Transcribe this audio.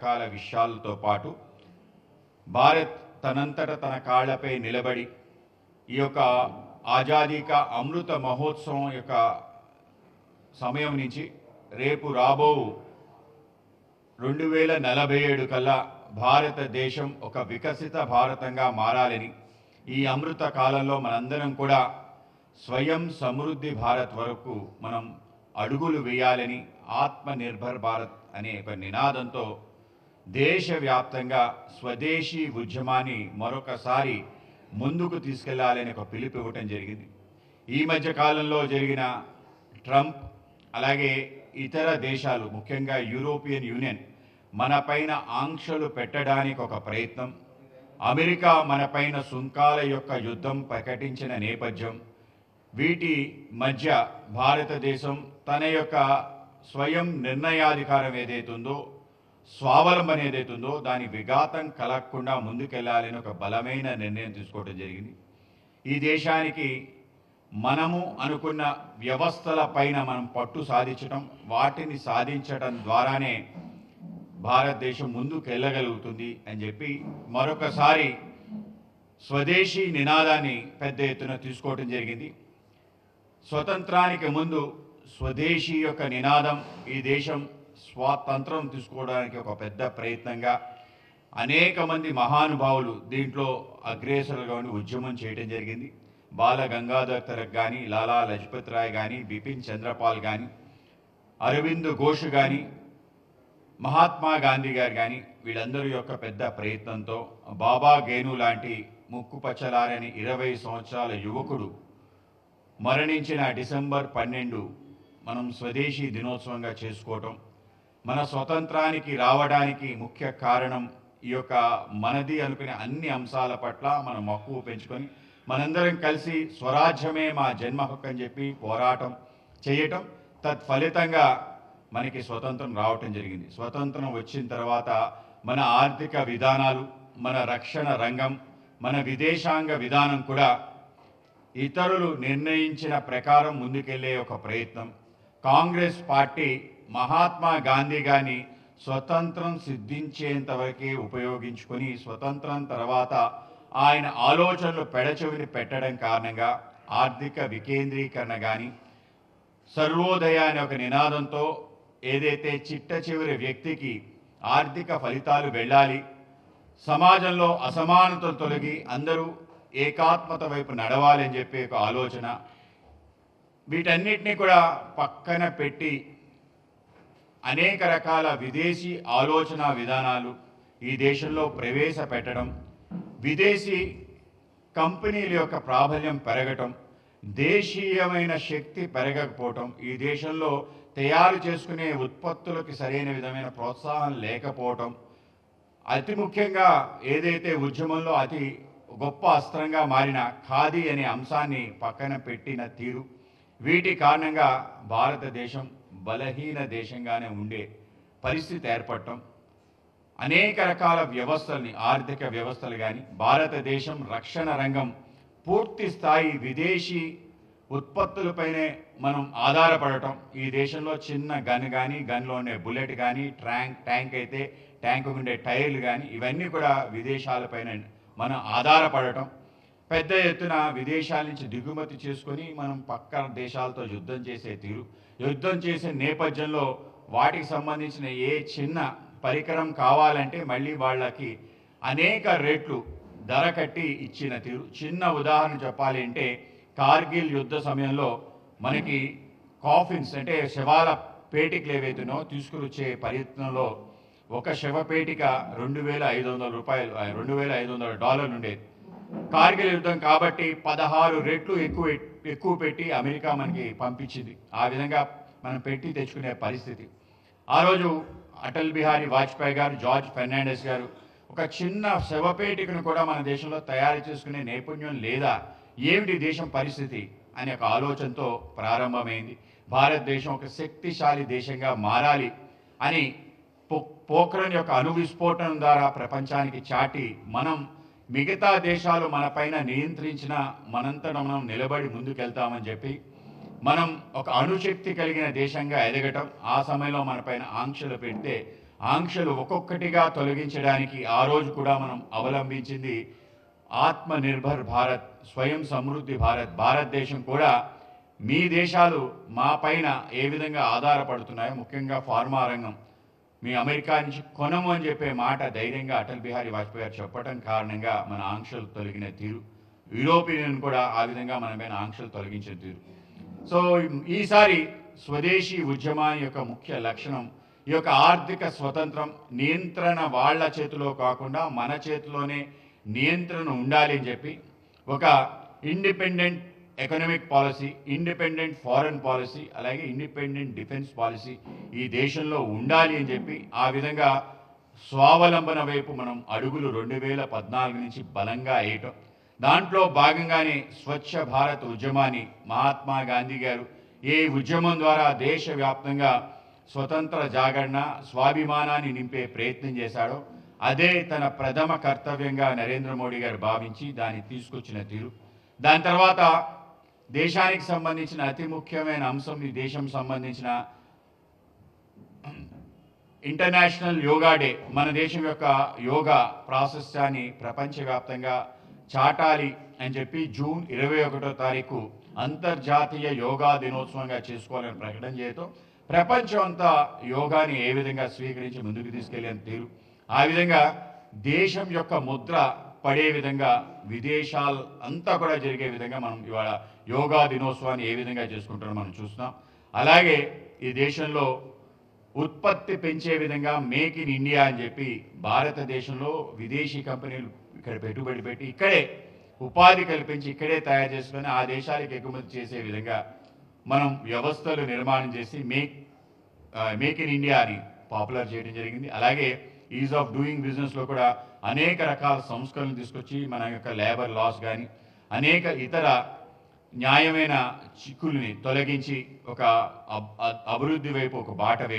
రకాల విషయాలతో పాటు భారత్ తనంతట తన కాళ్ళపై నిలబడి ఈ యొక్క ఆజాదీక అమృత మహోత్సవం యొక్క సమయం నుంచి రేపు రాబో రెండు వేల నలభై ఏడు కల్లా భారతదేశం ఒక వికసిత భారతంగా మారాలని ఈ అమృత కాలంలో మనందరం కూడా స్వయం సమృద్ధి భారత్ వరకు మనం అడుగులు వేయాలని ఆత్మనిర్భర్ భారత్ అనే ఒక నినాదంతో దేశవ్యాప్తంగా స్వదేశీ ఉద్యమాన్ని మరొకసారి ముందుకు తీసుకెళ్ళాలని ఒక పిలుపు ఇవ్వటం జరిగింది. ఈ మధ్య కాలంలో జరిగిన ట్రంప్ అలాగే ఇతర దేశాలు ముఖ్యంగా యూరోపియన్ యూనియన్ మన పైన ఆంక్షలు పెట్టడానికి ఒక ప్రయత్నం అమెరికా మన పైన సుంకాల యొక్క యుద్ధం ప్రకటించిన నేపథ్యం వీటి మధ్య భారతదేశం తన యొక్క స్వయం నిర్ణయాధికారం ఏదైతుందో స్వావలంబన ఏదైతుందో దాని విఘాతం కలగకుండా ముందుకెళ్ళాలని ఒక బలమైన నిర్ణయం తీసుకోవడం జరిగింది. ఈ దేశానికి మనము అనుకున్న వ్యవస్థల పైన మనం పట్టు సాధించడం వాటిని సాధించడం ద్వారానే భారతదేశం ముందుకు వెళ్ళగలుగుతుంది అని చెప్పి మరొకసారి స్వదేశీ నినాదాన్ని పెద్ద ఎత్తున తీసుకోవటం జరిగింది. స్వతంత్రానికి ముందు స్వదేశీ యొక్క నినాదం ఈ దేశం స్వాతంత్రం తీసుకోవడానికి ఒక పెద్ద ప్రయత్నంగా అనేక మంది మహానుభావులు దీంట్లో అగ్రేసరులుగా ఉండి ఉద్యమం చేయడం జరిగింది. బాల గంగాధర్ తిలక్ కానీ లాలా లజపత్ రాయ్ కానీ బిపిన్ చంద్రపాల్ కానీ అరవింద్ ఘోష్ కానీ మహాత్మా గాంధీ గారు కానీ వీళ్ళందరి యొక్క పెద్ద ప్రయత్నంతో బాబా గేను లాంటి ముక్కు పచ్చలారని ఇరవై సంవత్సరాల యువకుడు మరణించిన డిసెంబర్ పన్నెండు మనం స్వదేశీ దినోత్సవంగా చేసుకోవటం మన స్వతంత్రానికి రావడానికి ముఖ్య కారణం ఈ యొక్క మనది అనుకునే అన్ని అంశాల పట్ల మనం మక్కువ పెంచుకొని మనందరం కలిసి స్వరాజ్యమే మా జన్మ హక్కు అని చెప్పి పోరాటం చేయటం. తత్ఫలితంగా మనకి స్వతంత్రం రావటం జరిగింది. స్వతంత్రం వచ్చిన తర్వాత మన ఆర్థిక విధానాలు మన రక్షణ రంగం మన విదేశాంగ విధానం కూడా ఇతరులు నిర్ణయించిన ప్రకారం ముందుకెళ్ళే ఒక ప్రయత్నం. కాంగ్రెస్ పార్టీ మహాత్మా గాంధీ కానీ స్వతంత్రం సిద్ధించేంత వరకే ఉపయోగించుకొని స్వతంత్రం తర్వాత ఆయన ఆలోచనలు పెడచెవిని పెట్టడం కారణంగా ఆర్థిక వికేంద్రీకరణ కానీ సర్వోదయ అనే ఒక నినాదంతో ఏదైతే చిట్ట చివరి వ్యక్తికి ఆర్థిక ఫలితాలు వెళ్ళాలి సమాజంలో అసమానతలు తొలగి అందరూ ఏకాత్మత వైపు నడవాలని చెప్పే ఒక ఆలోచన వీటన్నిటిని కూడా పక్కన పెట్టి అనేక రకాల విదేశీ ఆలోచన విధానాలు ఈ దేశంలో ప్రవేశపెట్టడం విదేశీ కంపెనీల యొక్క ప్రాబల్యం పెరగటం దేశీయమైన శక్తి పెరగకపోవటం ఈ దేశంలో తయారు చేసుకునే ఉత్పత్తులకి సరైన విధమైన ప్రోత్సాహం లేకపోవటం అతి ముఖ్యంగా ఏదైతే ఉద్యమంలో అతి గొప్ప అస్త్రంగా మారిన ఖాదీ అనే అంశాన్ని పక్కన పెట్టిన తీరు వీటి కారణంగా భారతదేశం బలహీన దేశంగానే ఉండే పరిస్థితి ఏర్పడటం అనేక రకాల వ్యవస్థల్ని ఆర్థిక వ్యవస్థలు కానీ భారతదేశం రక్షణ రంగం పూర్తి స్థాయి విదేశీ ఉత్పత్తులపైనే మనం ఆధారపడటం ఈ దేశంలో చిన్న గన్ కానీ గన్లో ఉండే బుల్లెట్ కానీ ట్యాంక్ ట్యాంక్ అయితే ట్యాంక్ ఉండే టైర్లు కానీ ఇవన్నీ కూడా విదేశాలపైన మనం ఆధారపడటం. పెద్ద ఎత్తున విదేశాల నుంచి దిగుమతి చేసుకొని మనం పక్క దేశాలతో యుద్ధం చేసే తీరు యుద్ధం చేసే నేపథ్యంలో వాటికి సంబంధించిన ఏ చిన్న పరికరం కావాలంటే మళ్ళీ వాళ్ళకి అనేక రేట్లు ధర కట్టి ఇచ్చిన తీరు. చిన్న ఉదాహరణ చెప్పాలి అంటే కార్గిల్ యుద్ధ సమయంలో మనకి కాఫిన్స్ అంటే శవాల పేటికలు ఏవైతున్నాయో తీసుకువచ్చే ప్రయత్నంలో ఒక శవపేటిక రెండు వేల ఐదు వందల రూపాయలు రెండు వేల ఐదు వందల డాలర్లు ఉండేది. కార్గిల్ యుద్ధం కాబట్టి పదహారు రెట్లు ఎక్కువ ఎక్కువ పెట్టి అమెరికా మనకి పంపించింది. ఆ విధంగా మనం పెట్టి తెచ్చుకునే పరిస్థితి. ఆ రోజు అటల్ బిహారీ వాజ్పేయి గారు జార్జ్ ఫెర్నాండెస్ గారు ఒక చిన్న శవపేటికను కూడా మన దేశంలో తయారు చేసుకునే నైపుణ్యం లేదా? ఏమిటి దేశం పరిస్థితి? అనే ఒక ఆలోచనతో ప్రారంభమైంది. భారతదేశం ఒక శక్తిశాలి దేశంగా మారాలి అని పో- పోఖ్రాన్ యొక్క అణు విస్ఫోటనం ద్వారా ప్రపంచానికి చాటి మనం మిగతా దేశాలు మన పైన నియంత్రించిన మనంతట మనం నిలబడి ముందుకెళ్తామని చెప్పి మనం ఒక అణుశక్తి కలిగిన దేశంగా ఎదగటం ఆ సమయంలో మన పైన ఆంక్షలు పెడితే ఆంక్షలు ఒక్కొక్కటిగా తొలగించడానికి ఆ రోజు కూడా మనం అవలంబించింది ఆత్మనిర్భర్ భారత్ స్వయం సమృద్ధి భారత్ భారతదేశం కూడా మీ దేశాలు మా పైన ఏ విధంగా ఆధారపడుతున్నాయో ముఖ్యంగా ఫార్మా రంగం. మీ అమెరికా నుంచి కొనము అని చెప్పే మాట ధైర్యంగా అటల్ బిహారీ వాజ్పేయి గారు చెప్పడం కారణంగా మన ఆంక్షలు తొలగిన తీరు. యూరోపియన్ కూడా ఆ విధంగా మన మీద ఆంక్షలు తొలగించిన తీరు. సో ఈసారి స్వదేశీ ఉద్యమాన్ని యొక్క ముఖ్య లక్షణం ఈ యొక్క ఆర్థిక స్వతంత్రం నియంత్రణ వాళ్ళ చేతిలో కాకుండా మన చేతిలోనే నియంత్రణ ఉండాలి అని చెప్పి ఒక independent economic policy independent foreign policy అలాగే ఇండిపెండెంట్ డిఫెన్స్ పాలసీ ఈ దేశంలో ఉండాలి అని చెప్పి ఆ విధంగా స్వావలంబన వైపు మనం అడుగులు రెండు వేల పద్నాలుగు నుంచి బలంగా వేయటం. దాంట్లో భాగంగానే స్వచ్ఛ భారత్ ఉద్యమాన్ని మహాత్మా గాంధీ గారు ఏ ఉద్యమం ద్వారా దేశవ్యాప్తంగా స్వతంత్ర జాగరణ స్వాభిమానాన్ని నింపే ప్రయత్నం చేశాడో అదే తన ప్రథమ కర్తవ్యంగా నరేంద్ర మోడీ గారు భావించి దాన్ని తీసుకొచ్చిన తీరు. దాని తర్వాత దేశానికి సంబంధించిన అతి ముఖ్యమైన అంశం ఈ దేశం సంబంధించిన ఇంటర్నేషనల్ యోగా డే. మన దేశం యొక్క యోగా ప్రాశస్త్యాన్ని ప్రపంచవ్యాప్తంగా చాటాలి అని చెప్పి జూన్ ఇరవై ఒకటో తారీఖు అంతర్జాతీయ యోగా దినోత్సవంగా చేసుకోవాలని ప్రకటన చేయటం ప్రపంచం అంతా యోగాని ఏ విధంగా స్వీకరించి ముందుకు తీసుకెళ్ళే తీరు. ఆ విధంగా దేశం యొక్క ముద్ర పడే విధంగా విదేశాలు అంతా కూడా జరిగే విధంగా మనం ఇవాళ యోగా దినోత్సవాన్ని ఏ విధంగా చేసుకుంటారో మనం చూస్తున్నాం. అలాగే ఈ దేశంలో ఉత్పత్తి పెంచే విధంగా మేక్ ఇన్ ఇండియా అని చెప్పి భారతదేశంలో విదేశీ కంపెనీలు ఇక్కడ పెట్టుబడి పెట్టి ఇక్కడే ఉపాధి కల్పించి ఇక్కడే తయారు చేసుకొని ఆ దేశాలకు ఎగుమతి చేసే విధంగా మనం వ్యవస్థలు నిర్మాణం చేసి మేక్ మేక్ ఇన్ ఇండియా అని పాపులర్ చేయడం జరిగింది. అలాగే ఈజ్ ఆఫ్ డూయింగ్ బిజినెస్లో కూడా అనేక రకాల సంస్కరణలు తీసుకొచ్చి మన యొక్క లేబర్ లాస్ కానీ అనేక ఇతర న్యాయమైన చిక్కుల్ని తొలగించి ఒక అభివృద్ధి వైపు ఒక బాట వే